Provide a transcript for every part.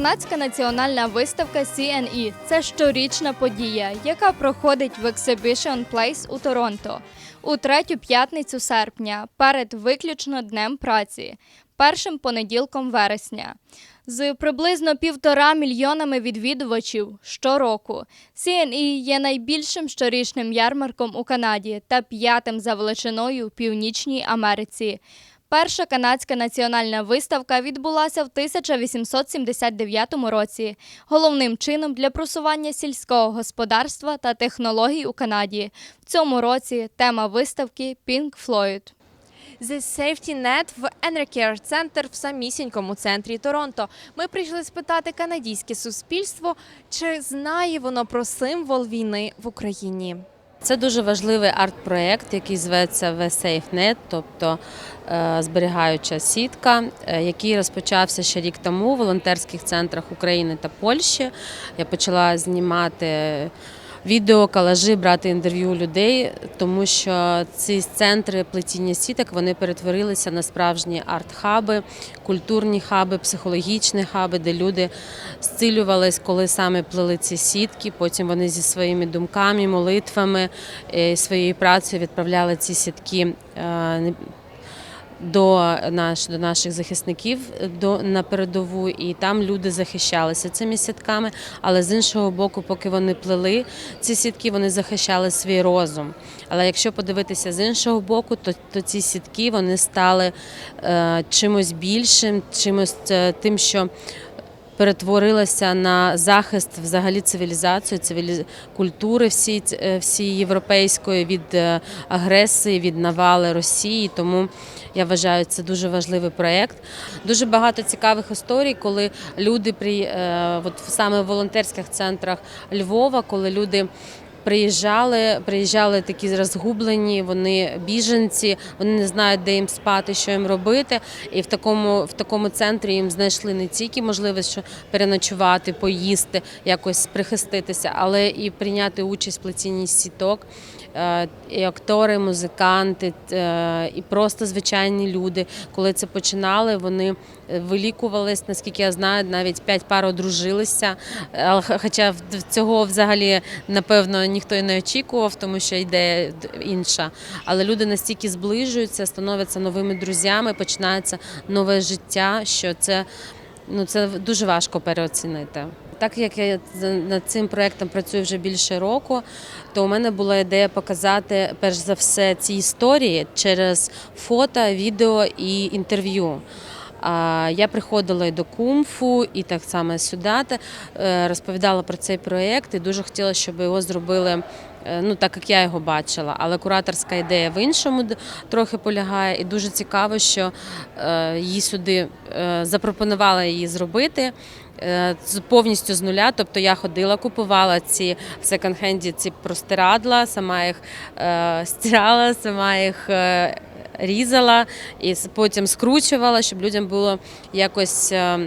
Канадська національна виставка CNE – це щорічна подія, яка проходить в Exhibition Place у Торонто у третю п'ятницю серпня перед виключно днем праці, першим понеділком вересня. З приблизно півтора мільйонами відвідувачів щороку CNE є найбільшим щорічним ярмарком у Канаді та п'ятим за величиною у Північній Америці. Перша канадська національна виставка відбулася в 1879 році, головним чином для просування сільського господарства та технологій у Канаді. В цьому році тема виставки Pink Floyd. The Safety Net в Enercare Center в самісінькому центрі Торонто. Ми прийшли спитати канадське суспільство, чи знає воно про символ війни в Україні. Це дуже важливий арт-проєкт, який зветься V-SafeNet, тобто е, зберігаюча сітка, е, який розпочався ще рік тому в волонтерських центрах України та Польщі. Я почала знімати відео, калажі, брати інтерв'ю людей, тому що ці центри плетіння сіток вони перетворилися на справжні арт-хаби, культурні хаби, психологічні хаби, де люди зцілювались, коли саме плели ці сітки. Потім вони зі своїми думками, молитвами, е, своєю працею відправляли ці сітки. До, наш, до наших захисників до, на передову, і там люди захищалися цими сітками. Але з іншого боку, поки вони плели ці сітки, вони захищали свій розум. Але якщо подивитися з іншого боку, то, то ці сітки вони стали е, чимось більшим, чимось е, тим, що перетворилася на захист взагалі цивілізації, цивілі... культури всі, всі європейської від е, агресії, від навали Росії. Тому я вважаю, це дуже важливий проєкт. Дуже багато цікавих історій, коли люди при е, от саме в волонтерських центрах Львова, коли люди. Приїжджали, приїжджали такі розгублені, вони біженці, вони не знають, де їм спати, що їм робити. І в такому, в такому центрі їм знайшли не тільки можливість що переночувати, поїсти, якось прихиститися, але і прийняти участь в плетінні сіток. Е, І актори, музиканти, е, і просто звичайні люди. Коли це починали, вони вилікувались, наскільки я знаю, навіть п'ять пар одружилися. Е, Хоча цього взагалі напевно ніхто і не очікував, тому що ідея інша. Але люди настільки зближуються, становляться новими друзями, починається нове життя. Що це ну це дуже важко переоцінити. Так як я над цим проектом працюю вже більше року, то у мене була ідея показати перш за все ці історії через фото, відео і інтерв'ю. Я приходила і до кумфу, і так само сюди е, розповідала про цей проєкт і дуже хотіла, щоб його зробили. е, Ну, так як я його бачила, але кураторська ідея в іншому трохи полягає, і дуже цікаво, що е, її сюди запропонувала її зробити повністю з нуля. Тобто я ходила, купувала ці в секонд-хенді ці простирадла, сама їх стирала, сама їх. Різала і потім скручувала, щоб людям було якось е,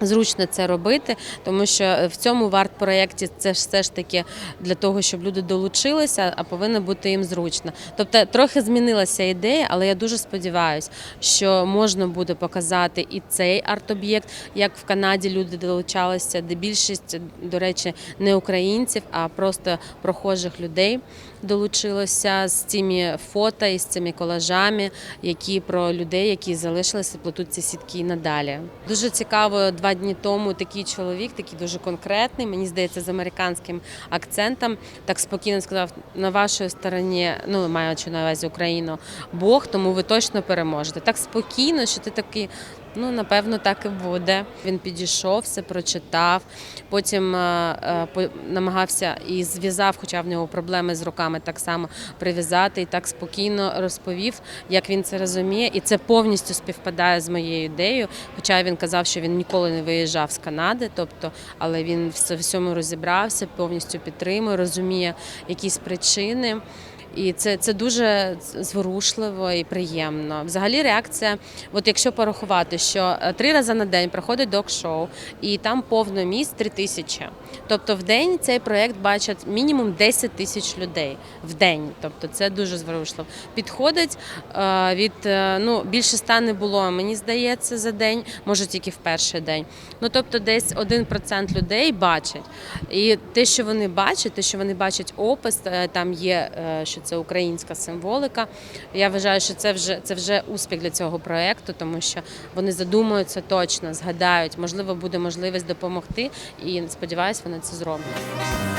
зручно це робити, тому що в цьому в арт-проєкті це ж все ж таки для того, щоб люди долучилися, а повинно бути їм зручно. Тобто трохи змінилася ідея, але я дуже сподіваюся, що можна буде показати і цей арт-об'єкт, як в Канаді люди долучалися, де більшість, до речі, не українців, а просто прохожих людей долучилося з цими фото і з цими колажами, які про людей, які залишилися, плетуть ці сітки і надалі. Дуже цікаво, два дні тому такий чоловік, такий дуже конкретний, мені здається, з американським акцентом, так спокійно сказав: на вашій стороні, ну маючи на увазі Україну, Бог, тому ви точно переможете. Так спокійно, що ти такий. Ну, напевно, так і буде. Він підійшов, все прочитав, потім е, е, по- намагався і зв'язав, хоча в нього проблеми з руками так само прив'язати, і так спокійно розповів, як він це розуміє. І це повністю співпадає з моєю ідеєю. Хоча він казав, що він ніколи не виїжджав з Канади, тобто, але він в всьому розібрався, повністю підтримує, розуміє якісь причини. І це, це дуже зворушливо і приємно. Взагалі, реакція, от якщо порахувати, що е, три рази на день проходить док-шоу, і там повно місць три тисячі. Тобто в день цей проєкт бачать мінімум 10 тисяч людей в день. Тобто це дуже зворушливо. Підходить е, від е, ну більше ста не було, мені здається, за день, може тільки в перший день. Ну тобто, десь 1% людей бачать. І те, що вони бачать, те, що вони бачать опис, там є, е, що це українська символика. Я вважаю, що це вже це вже успіх для цього проекту, тому що вони задумуються точно, згадають, можливо, буде можливість допомогти, і сподіваюся, вони це зроблять.